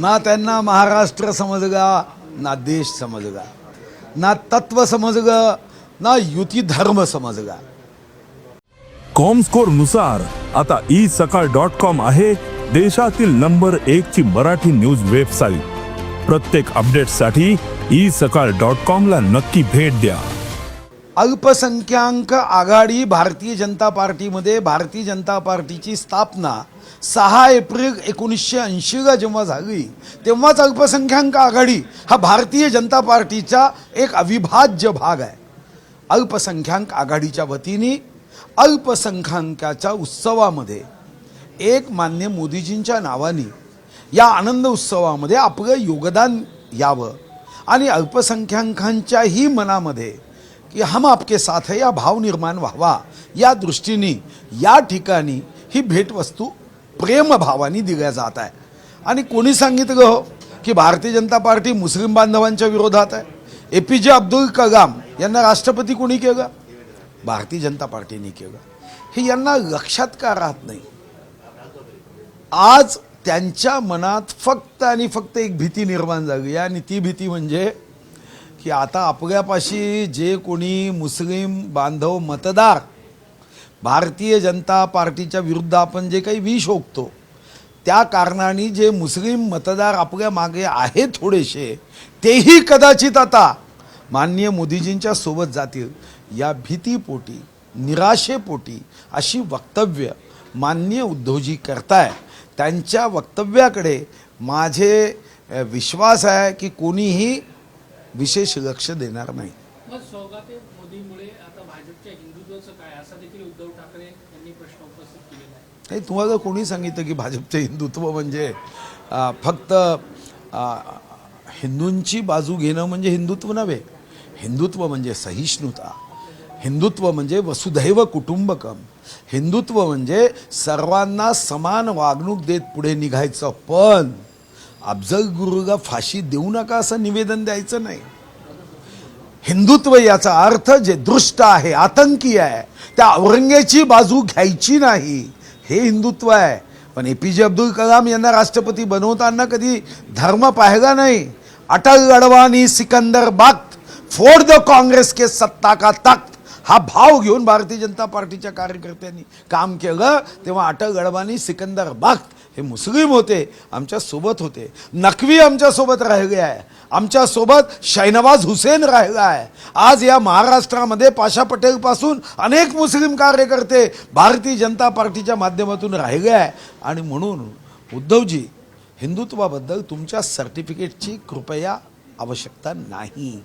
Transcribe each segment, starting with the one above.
ना त्यांना महाराष्ट्र समजगा ना देश समजगा ना तत्व समजगा ना युती धर्म समजगा. कॉमस्कोरनुसार आता ई सकाळ डॉट कॉम आहे देशातील नंबर एक ची मराठी न्यूज वेबसाईट. प्रत्येक अपडेटसाठी ई सकाळ डॉट कॉम ला नक्की भेट द्या. अल्पसंख्याक आघाडी भारतीय जनता पार्टीमध्ये भारतीय जनता पार्टीची स्थापना सहा एप्रिल एकोणीसशे ऐंशीला जेव्हा झाली तेव्हाच अल्पसंख्याक आघाडी हा भारतीय जनता पार्टीचा एक अविभाज्य भाग आहे. अल्पसंख्याक आघाडीच्या वतीने अल्पसंख्याकाच्या उत्सवामध्ये एक मान्य मोदीजींच्या नावाने या आनंद उत्सवामध्ये आपलं योगदान यावं आणि अल्पसंख्याकांच्याही मनामध्ये की हम आपके साथ है या भाव निर्माण व्हावा. या दृष्टीने या ठिकाणी ही भेटवस्तू प्रेमभावाने दिल्या जात आहे. आणि कोणी सांगितलं हो की भारतीय जनता पार्टी मुस्लिम बांधवांच्या विरोधात आहे? ए पी जे अब्दुल कलाम यांना राष्ट्रपती कोणी केलं? भारतीय जनता पार्टीने केलं. हे यांना लक्षात का राहत नाही? आज त्यांच्या मनात फक्त आणि फक्त एक भीती निर्माण झाली आणि ती भीती म्हणजे की आता आपल्यापाशी जे कोणी मुस्लिम बांधव मतदार भारतीय जनता पार्टीच्या विरुद्ध आपण जे काही विष ओकतो त्या कारणाने जे मुस्लिम मतदार आपल्या मागे आहेत थोडेसे तेही कदाचित आता माननीय मोदीजींच्या सोबत जातील. या भीतीपोटी निराशेपोटी अशी वक्तव्य माननीय उद्धवजी करताय. त्यांच्या वक्तव्याकडे माझे विश्वास आहे की कोणीही विशेष लक्ष देणार नाही. नाही तुम्हाला कोणी सांगितलं की भाजपचे हिंदुत्व म्हणजे फक्त हिंदूंची बाजू घेणं म्हणजे हिंदुत्व नव्हे. हिंदुत्व म्हणजे सहिष्णुता. हिंदुत्व म्हणजे वसुधैव कुटुंबकम. हिंदुत्व म्हणजे सर्वांना समान वागणूक देत पुढे निघायचं पण अफजल गुरुला फाशी देऊ नका असं निवेदन द्यायचं नाही. हिंदुत्व याचा अर्थ जे दृष्ट आहे आतंकी आहे त्या औरंगेची बाजू घ्यायची नाही हे हिंदुत्व आहे. पण ए पी जे अब्दुल कलाम यांना राष्ट्रपती बनवताना कधी धर्म पाहिला नाही. अटल अडवाणी सिकंदर बख्त फोड द काँग्रेस के सत्ता का तख्त हा भाव घेऊन भारतीय जनता पार्टीच्या कार्यकर्त्यांनी काम केलं तेव्हा अटल अडवाणी सिकंदर बख्त हे मुस्लिम होते आमच्यासोबत होते. नकवी आमच्यासोबत राहिले आहे आमच्यासोबत शैनवाज हुसेन राहिला आहे आज या महाराष्ट्रामध्ये पाशा पटेलपासून अनेक मुस्लिम कार्यकर्ते भारतीय जनता पार्टीच्या माध्यमातून राहिले आहे आणि म्हणून उद्धवजी हिंदुत्वाबद्दल तुमच्या सर्टिफिकेटची कृपया आवश्यकता नाही.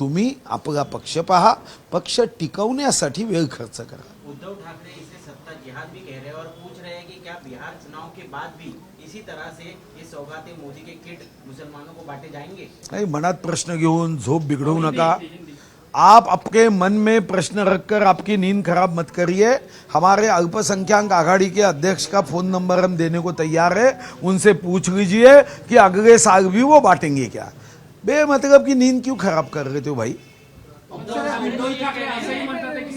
तुम्ही आपला पक्ष पहा पक्ष टिकवण्यासाठी वेळ खर्च करा. उद्धव ठाकरे बिहार चुनाव के बाद भी इसी तरह से ये सौगाते मोदी के किट मुसलमानों को बांटे जाएँगे? नहीं मनात प्रश्न घेऊन झोप बिगड़ू नका। आप आपके मन में प्रश्न रखकर आपकी नींद खराब मत करिए। हमारे अल्पसंख्याक आघाड़ी के अध्यक्ष का फ़ोन नंबर हम देने को तैयार है। उनसे पूछ लीजिए कि अगले साल भी वो बांटेंगे क्या? बेमतलब की नींद क्यों खराब कर रहे थे भाई? की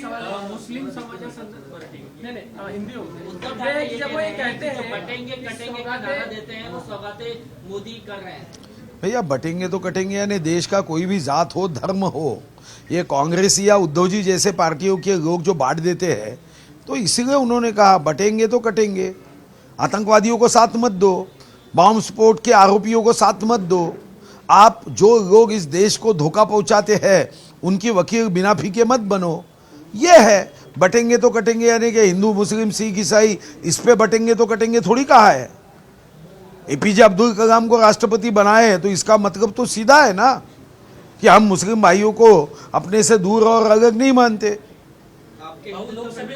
अं, मुस्लिम समाजासंदर्भात नाही नाही हिंदी होते उद्धव ठाकरे ये जब वो ये कहते हैं बटेंगे कटेंगे का नारा देते हैं वो सौगाते मोदी कर रहे हैं। भैया बटेंगे तो कटेंगे यानी देश का कोई भी जात हो धर्म हो ये कांग्रेस या उद्धव जी जैसे पार्टियों के लोग जो बांट देते हैं तो इसीलिए उन्होंने कहा बटेंगे तो कटेंगे। आतंकवादियों को साथ मत दो बॉम्ब स्फोट के आरोपियों को साथ मत दो। आप जो लोग इस देश को धोखा पहुंचाते हैं उनकी वकील बिना फीके मत बनो। ये है बटेंगे तो कटेंगे, यानी कि हिंदू, मुस्लिम, सिख, ईसाई, इस पे बटेंगे तो कटेंगे, थोड़ी कहा है। एपीजे अब्दुल कलाम को राष्ट्रपति बनाए हैं तो इसका मतलब तो सीधा है ना, कि हम मुस्लिम भाइयों को अपने से दूर और अलग नहीं मानते। पे पे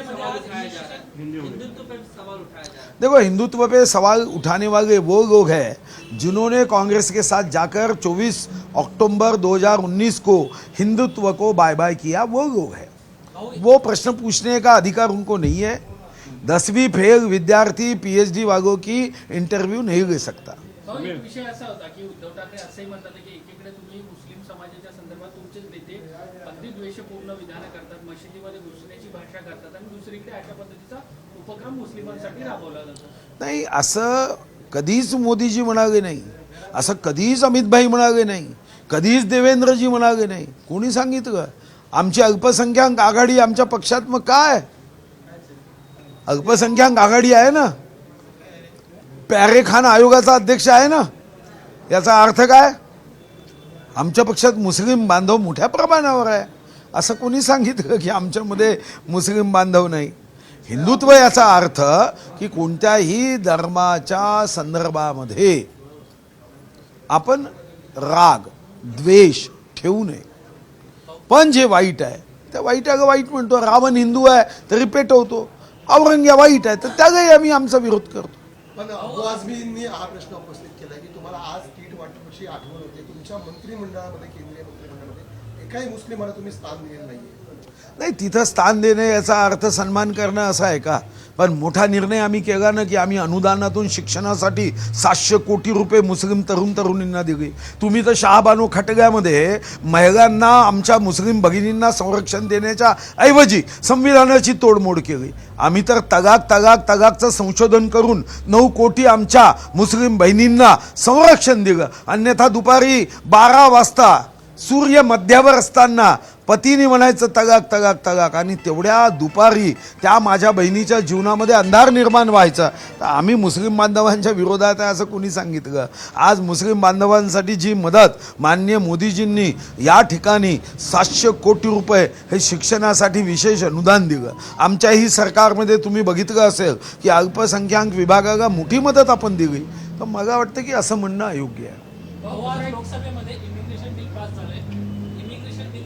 देखो, हिंदुत्व पे सवाल उठाने वाले वो लोग हैं, जिन्होंने कांग्रेस के साथ जाकर 24 अक्टूबर 2019 को हिंदुत्व को बाय बाय किया, वो लोग हैं। वो प्रश्न पूछने का अधिकार उनको नहीं है। दसवीं फेल विद्यार्थी पीएचडी वालों की इंटरव्यू नहीं ले सकता। भाऊ, एक विषय असा होता की उद्धव ठाकरे असंही म्हणतात की एकीकडे तुम्ही मुस्लिम समाजाच्या संदर्भात तुमचेच नेते अगदी द्वेषपूर्ण विधानं करतात मशिदीमध्ये घुसण्याची भाषा करतात आणि दुसरीकडे अशा पद्धतीचा उपक्रम मुस्लिमांसाठी राबवला जातो. नाही असं कधीच मोदीजी म्हणाले नाही. असं कधीच अमितभाई म्हणाले नाही. कधीच देवेंद्रजी म्हणाले नाही. कोणी सांगितलं? आमची अल्पसंख्याक आघाडी आमच्या पक्षात मग काय? अल्पसंख्याक आघाडी आहे ना? प्यारे खान आयोगाचा अध्यक्ष आहे ना? याचा अर्थ काय? आमच्या पक्षात मुस्लिम बांधव मोठ्या प्रमाणावर आहे. असं कोणी सांगितलं की आमच्यामध्ये मुस्लिम बांधव नाही? हिंदुत्व याचा अर्थ की कोणत्याही धर्माच्या संदर्भामध्ये आपण राग द्वेष ठेवू नये. पण जे वाईट आहे त्या वाईटाला वाईट म्हणतो? रावण हिंदू आहे तरी पेटवतो. औरंग्या वाईट आहे तर त्यालाही आम्ही आमचा विरोध करतो. पण अबू आझमींनी हा प्रश्न उपस्थित केला की तुम्हाला आज किट वाटपाची आठवण होते. तुमच्या मंत्रिमंडळामध्ये केंद्रीय मंत्रिमंडळामध्ये एकाही मुस्लिमाला तुम्ही स्थान दिलेलं नाहीये. नाही तिथं स्थान देणे याचा अर्थ सन्मान करणं असा आहे का? पण मोठा निर्णय आम्ही केला ना की आम्ही अनुदानातून शिक्षणासाठी सातशे कोटी रुपये मुस्लिम तरुण तरुणींना दिले. तुम्ही तर शहाबानो खटग्यामध्ये महिलांना आमच्या मुस्लिम भगिनींना संरक्षण देण्याच्या ऐवजी संविधानाची तोडमोड केली. आम्ही तर तगाक तगाक तगाकचं संशोधन करून नऊ कोटी आमच्या मुस्लिम बहिणींना संरक्षण दिलं. अन्यथा दुपारी बारा वाजता सूर्य मध्यावर असताना पतीने म्हणायचं तगाक तगाक तगाक. आणि तेवढ्या दुपारी त्या माझ्या बहिणीच्या जीवनामध्ये अंधार निर्माण व्हायचा. तर आम्ही मुस्लिम बांधवांच्या विरोधात आहे असं कोणी सांगितलं आज मुस्लिम बांधवांसाठी जी मदत माननीय मोदीजींनी या ठिकाणी सातशे कोटी रुपये हे शिक्षणासाठी विशेष अनुदान दिलं आमच्याही सरकारमध्ये तुम्ही बघितलं असेल की अल्पसंख्याक विभागाला मोठी मदत आपण दिली. तर मला वाटतं की असं म्हणणं अयोग्य आहे.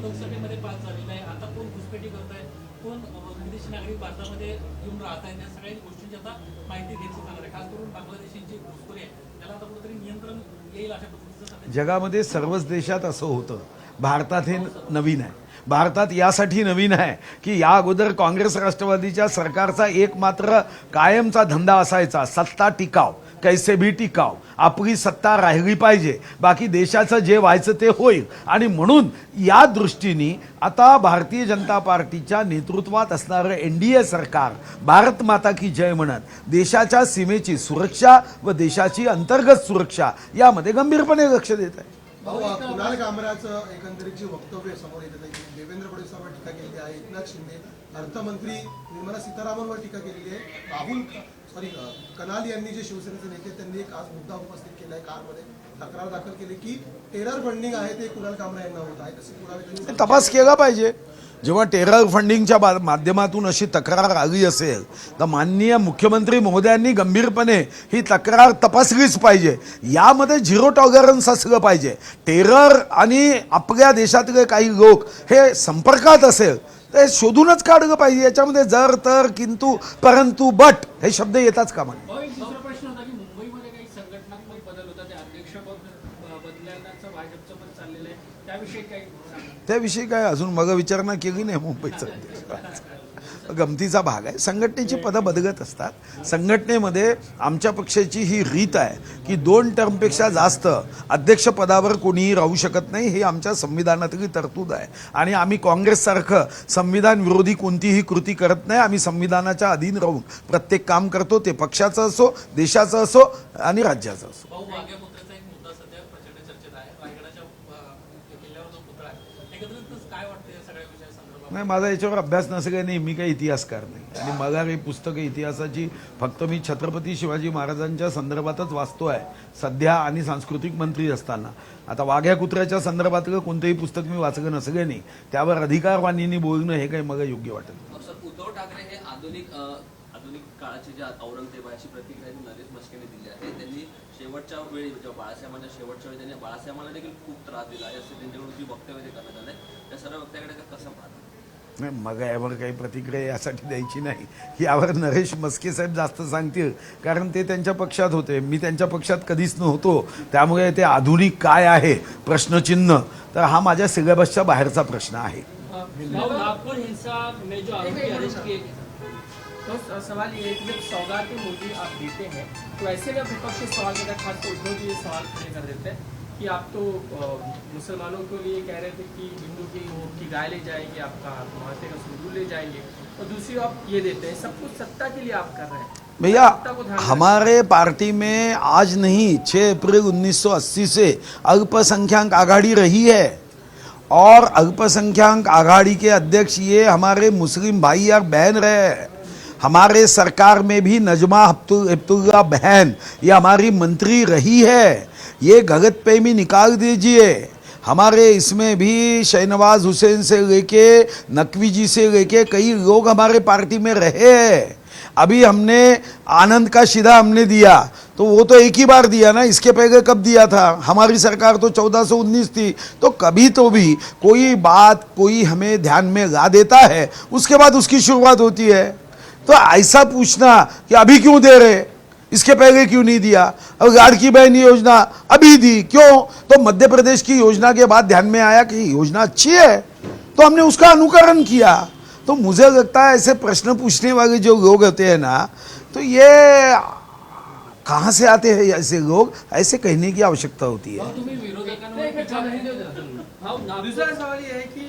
लोकसभेमध्ये पास झालेला आहे. आता कोण घुसपेटी करत आहे कोण विदेशी नागरिक भारतामध्ये येऊन राहत आहेत या सगळ्या गोष्टींची आता माहिती घेतली जाणार आहे. खास करून बांगलादेशींची घुसखोरी आहे. त्याला आता कुठेतरी नियंत्रण येईल अशा पद्धतीचं जगामध्ये सर्वच देशात असं होतं. भारतात हे नवीन आहे. भारतात यासाठी नवीन आहे की या अगोदर काँग्रेस राष्ट्रवादीच्या सरकारचा एक मात्र कायमचा धंदा असायचा सत्ता टिकाव. कैसे भी टिकाव. आपली सत्ता राहिली पाहिजे. बाकी देशाचं जे व्हायचं ते होईल. आणि म्हणून या दृष्टीने आता भारतीय जनता पार्टीच्या नेतृत्वात असणारं एन डी ए सरकार भारत माता की जय म्हणत देशाच्या सीमेची सुरक्षा व देशाची अंतर्गत सुरक्षा यामध्ये गंभीरपणे लक्ष देत आहे. कुणाल कामराचं एकंदरीत वक्तव्य समोर येत आहे देवेंद्र फडणवीसांवर टीका केलेली आहे एकनाथ शिंदे अर्थमंत्री निर्मला सीतारामनवर टीका केलेली आहे. राहुल सॉरी कनाल यांनी जे शिवसेनेचे नेते त्यांनी एक आज मुद्दा उपस्थित केला आहे कारमध्ये तक्रार दाखल केली की टेरर फंडिंग आहे ते कुणाल कामरा यांना होत आहे. तसे पुरावे तपास केला पाहिजे. जेव्हा टेरर फंडिंगच्या माध्यमातून अशी तक्रार आली असेल तर माननीय मुख्यमंत्री महोदयांनी गंभीरपणे ही तक्रार तपासलीच पाहिजे. यामध्ये झिरो टॉलरन्स असलं पाहिजे. टेरर आणि आपल्या देशातले काही लोक हे संपर्कात असेल ते शोधूनच काढलं पाहिजे. याच्यामध्ये जर तर किंतु परंतु बट हे शब्द येताच कामा त्याविषयी सांगा. त्याविषयी काय अजून मग विचारणा केली नाही मुंबईचं. गमतीचा भाग आहे. संघटनेची पदं बदलत असतात. संघटनेमध्ये आमच्या पक्षाची ही रीत आहे की दोन टर्मपेक्षा जास्त अध्यक्षपदावर कोणीही राहू शकत नाही हे आमच्या संविधानातली तरतूद आहे. आणि आम्ही काँग्रेससारखं संविधान विरोधी कोणतीही कृती करत नाही आम्ही संविधानाच्या अधीन राहून प्रत्येक काम करतो ते पक्षाचं असो देशाचं असो आणि राज्याचं असो भाऊ वाघ्यापुत्राचा एक मुद्दा सध्या प्रचंड चर्चेत आहे रायगडाच्या अं, किल्ल्यावर जो पुतळा आहे एकत्रितच काय वाटतं या सगळ्या विषयासंदर्भात नाही माझा याच्यावर अभ्यास नसं काही नाही मी काही इतिहासकार नाही. आणि मला काही पुस्तकं इतिहासाची फक्त मी छत्रपती शिवाजी महाराजांच्या संदर्भातच वाचतो आहे. सध्या आणि सांस्कृतिक मंत्री असताना. आता वाघ्या कुत्र्याच्या संदर्भातलं कोणतंही पुस्तक मी वाचलं नसलं नाही. त्यावर अधिकारवाणींनी बोलणं हे काही मला योग्य वाटत हो, उद्धव ठाकरे हे आधुनिक आधुनिक काळाचे जे औरंगजेबाची प्रतिक्रिया नरेश मस्केने दिली आहे त्यांनी शेवटच्या वेळी जेव्हा बाळासाहेबांच्या शेवटच्या वेळी त्यांनी बाळासाहेबांना देखील खूप त्रास दिला आहे त्यांच्याकडून जी वक्तव्य करण्यात आले त्या सर्व वक्तव्याकडे कसं पाहतात नाही मग यावर काही प्रतिक्रिया यासाठी द्यायची नाही. यावर नरेश मस्के साहेब जास्त सांगतील. कारण ते त्यांच्या पक्षात होते. मी त्यांच्या पक्षात कधीच नव्हतो. त्यामुळे ते आधुनिक काय आहे? प्रश्नचिन्ह. तर हा माझ्या सिलेबसच्या बाहेरचा प्रश्न आहे. भाऊ नागपुर हिंसा में जो आरोपी अरेस्ट किए गए तो सवाल ये है कि जब सौगात मोदी आप देते हैं तो ऐसे में विपक्ष सवाल है सवाल खड़े कर देते हैं। कि आप तो मुसलमानों के लिए कह रहे थे कि हिंदू की वो की गाय ले जाएँगे आपका माते का सुंदूर ले जाएँगे। और दूसरी आप ये देते हैं सब कुछ सत्ता के लिए आप कर रहे हैं। भैया हमारे पार्टी में आज नहीं 6 अप्रैल 1980 से अल्पसंख्यक आघाड़ी रही है। और अल्पसंख्यक आघाड़ी के अध्यक्ष ये हमारे मुस्लिम भाई और बहन रहे हमारे सरकार में भी नजमा हफ्तु- हिप्तुल्ला बहन, ये हमारी मंत्री रही है। ये गलत फहमी निकाल दीजिए। हमारे इसमें भी शहनवाज हुसैन से लेके नकवी जी से लेके कई लोग हमारे पार्टी में रहे अभी हमने आनंद का शिदा हमने दिया। तो वो तो एक ही बार दिया ना, इसके पहले कब दिया था? हमारी सरकार तो 1419 थी। तो कभी तो भी कोई बात कोई हमें ध्यान में ला देता है, उसके बाद उसकी शुरुआत होती है। तो ऐसा पूछना कि अभी क्यों दे रहे? इसके पहले क्यों नहीं दिया? अब लाड़की बहन योजना अभी दी, क्यों? तो मध्य प्रदेश की योजना के बाद ध्यान में आया कि योजना अच्छी है तो हमने उसका अनुकरण किया। तो मुझे लगता है ऐसे प्रश्न पूछने वाले जो लोग होते हैं ना तो ये कहाँ से आते हैं ऐसे लोग? ऐसे कहने की आवश्यकता होती है। हा, दूसरा सवाल ये है कि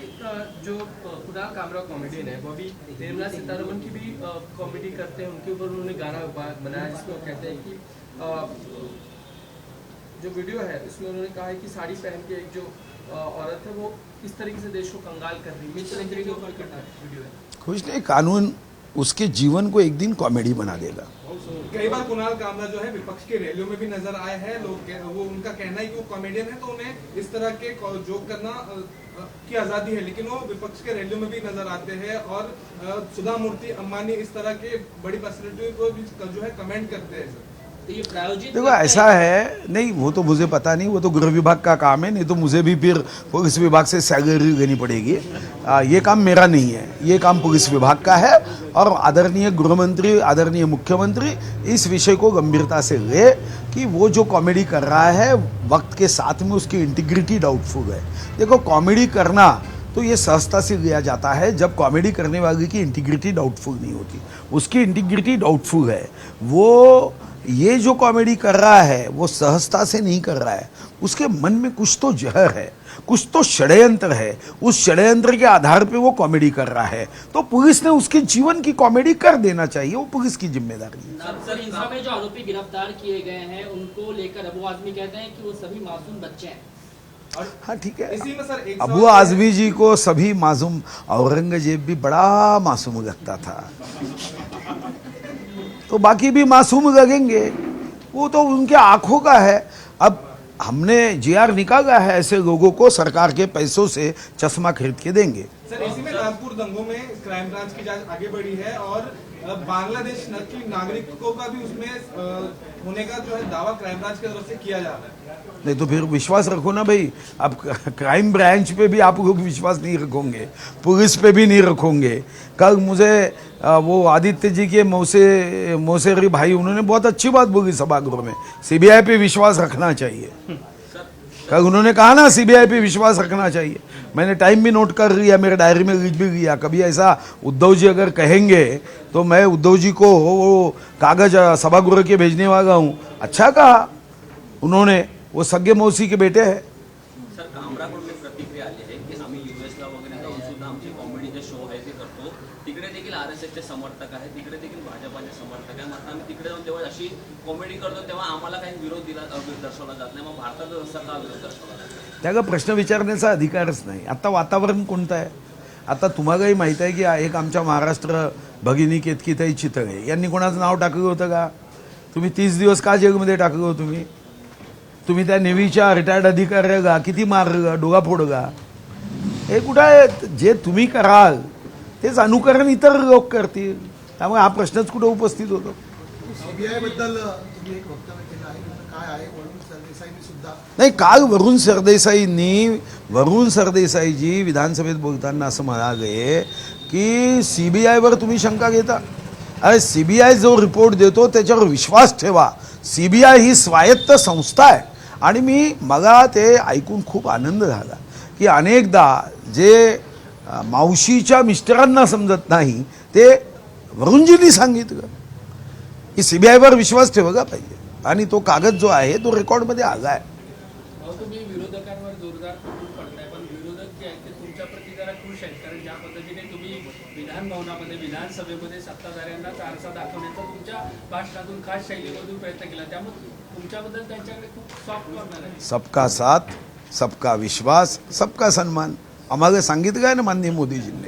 जो कुणाल कामरा कॉमेडियन है वो अभी निर्मला सीतारमन की भी कॉमेडी करते हैं उनके ऊपर उन्होंने गाना बनाया जिसमें कहते हैं कि जो वीडियो है उसमें उन्होंने कहा है कि साड़ी पहन के एक जो औरत है वो किस तरीके से देश को कंगाल कर रही है है? कुछ नहीं कानून उसके जीवन को एक दिन कॉमेडी बना देगा। कई बार कुणाल कामरा जो है विपक्ष के रैलियों में भी नज़र आए हैं, लोग वो उनका कहना है कि वो कॉमेडियन है तो उन्हें इस तरह के जोक करना की आज़ादी है। लेकिन वो विपक्ष के रैलियों में भी नज़र आते हैं और सुधा मूर्ति अम्बानी इस तरह के बड़ी पर्सनलिटी को भी जो है कमेंट करते हैं। सर देखो ऐसा है। नहीं वो तो मुझे पता नहीं वो तो गृह विभाग का काम है नहीं तो मुझे भी फिर पुलिस विभाग से सैलरी लेनी पड़ेगी। आ, ये काम मेरा नहीं है ये काम पुलिस विभाग का है और आदरणीय गृह मंत्री आदरणीय मुख्यमंत्री इस विषय को गंभीरता से ले कि वो जो कॉमेडी कर रहा है वक्त के साथ में उसकी इंटीग्रिटी डाउटफुल है। देखो कॉमेडी करना तो ये सहजता से लिया जाता है जब कॉमेडी करने वाले की इंटीग्रिटी डाउटफुल नहीं होती। उसकी इंटीग्रिटी डाउटफुल है। वो, ये जो कॉमेडी कर रहा है, वो सहजता से नहीं कर रहा है। उसके मन में कुछ तो जहर है, कुछ तो षड्यंत्र है। उस षड्यंत्र के आधार पे वो कॉमेडी कर रहा है। तो पुलिस ने उसके जीवन की कॉमेडी कर देना चाहिए, वो पुलिस की ज़िम्मेदारी है। सर इन में जो आरोपी गिरफ़्तार किए गए हैं, उनको लेकर अबू आजमी कहते हैं कि वो सभी मासूम बच्चे हैं। हाँ ठीक है। अबू आजमी जी को सभी मासूम औरंगज़ेब भी बड़ा मासूम लगता था। तो बाकी भी मासूम लगेंगे। वो तो उनके आँखों का है। अब हमने जीआर निकाला है ऐसे लोगों को सरकार के पैसों से चश्मा खरीद के देंगे। सर इसी में कानपुर दंगों में क्राइम ब्रांच की जाँच आगे बढ़ी है और बांग्लादेश न- की नागरिकों का भी उसमें होने का जो है दावा क्राइम ब्रांच की तरफ़ से किया जा रहा है। नहीं तो फिर विश्वास रखो ना भाई। अब क्राइम ब्रांच पे भी आप लोग विश्वास नहीं रखोगे, पुलिस पे भी नहीं रखोगे। कल मुझे वो आदित्य जी के मौसे, मौसेरी भाई, उन्होंने बहुत अच्छी बात बोली सभागृह में। सीबीआई पे विश्वास रखना चाहिए। उन्होंने कहा ना सीबीआई पे विश्वास रखना चाहिए। मैंने टाइम भी नोट कर लिया, मेरे डायरी में लिख भी लिया कभी ऐसा उद्धव जी अगर कहेंगे तो मैं उद्धव जी को वो कागज़ सभागृह के भेजने वाला हूँ। अच्छा कहा उन्होंने। वो सगे मौसी के बेटे है। ते। समर्थक तिकडे समर्थक आम्ही तिकडे जाऊन कॉमेडी करतो तेव्हा आम्हाला काही विरोध दिला दर्शवला जात नाही. मग भारताचा असा का विरोध दर्शवला जात त्याला प्रश्न विचारण्याचा अधिकारच नाही. आता वातावरण कोणतं आहे? आता तुम्हालाही माहीत आहे की एक आमच्या महाराष्ट्र भगिनी केतकीताई चितळे यांनी कोणाचं नाव टाकलं होतं का? तुम्ही तीस दिवस का जेलमध्ये टाकलं हो तुम्ही? तुम्ही त्या नेव्हीच्या रिटायर्ड अधिकाऱ्याला किती मारलं डोगा फोडगा हे कुठं आहे जे तुम्ही कराल तेच अनुकरण इतर लोक करतील. त्यामुळे हा प्रश्नच कुठं उपस्थित होतो? तुम्ही एक वक्तव्य केलं आहे काय आहे? वरुण सरदेसाईंनी सुद्धा नाही काल वरुण सरदेसाईंनी वरुण सरदेसाईजी विधानसभेत बोलताना असं म्हणाले की सीबीआयवर तुम्ही शंका घेता. अरे सीबीआय जो रिपोर्ट देतो त्याच्यावर विश्वास ठेवा. सीबीआय ही स्वायत्त संस्था आहे. आणि मी मला ते ऐकून खूप आनंद झाला की अनेकदा जे मावशीच्या मिस्टरांना समजत नाही ते वरुणजींनी सांगितलं. की सीबीआयवर विश्वास ठेवला पाहिजे. आणि तो कागद जो आहे तो रेकॉर्डमध्ये आला आहे. विधानसभेमध्ये दाखवण्याचा तुमच्या भाषणातून खास शैलीमधून प्रयत्न केला. त्यामुळे तुमच्याबद्दल त्यांच्याकडे खूप सॉफ्ट कॉर्नर आहे. सबका साथ सबका विश्वास सबका सन्मान. आम्हाला सांगितलं काय ना माननीय मोदीजींनी?